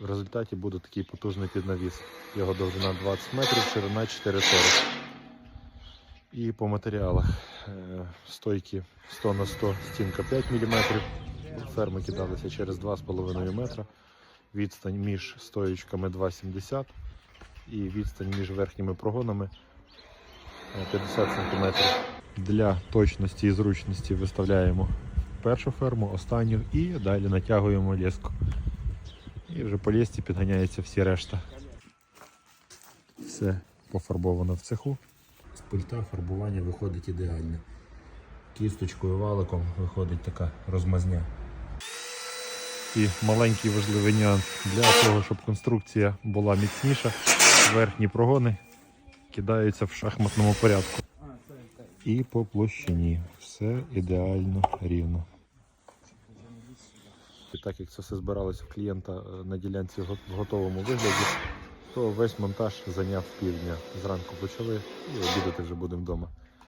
В результаті буде такий потужний піднавіс. Його довжина 20 метрів, ширина 4,40. І по матеріалах е, стойки 100 на 100, стінка 5 мм. Ферми кидалися через 2,5 метра. Відстань між стоїчками 2,70 і відстань між верхніми прогонами е, 50 см. Для точності і зручності виставляємо першу ферму, останню і далі натягуємо леску. І вже по лісті підганяється всі решта. Все пофарбовано в цеху. З пульта фарбування виходить ідеальне. Кісточкою валиком виходить така розмазня. І маленький важливий нюанс для того, щоб конструкція була міцніша, верхні прогони кидаються в шахматному порядку. І по площині все ідеально рівно. І так як це все збиралося в клієнта е, на ділянці в готовому вигляді, то весь монтаж зайняв півдня. Зранку почали і обідати вже будемо вдома.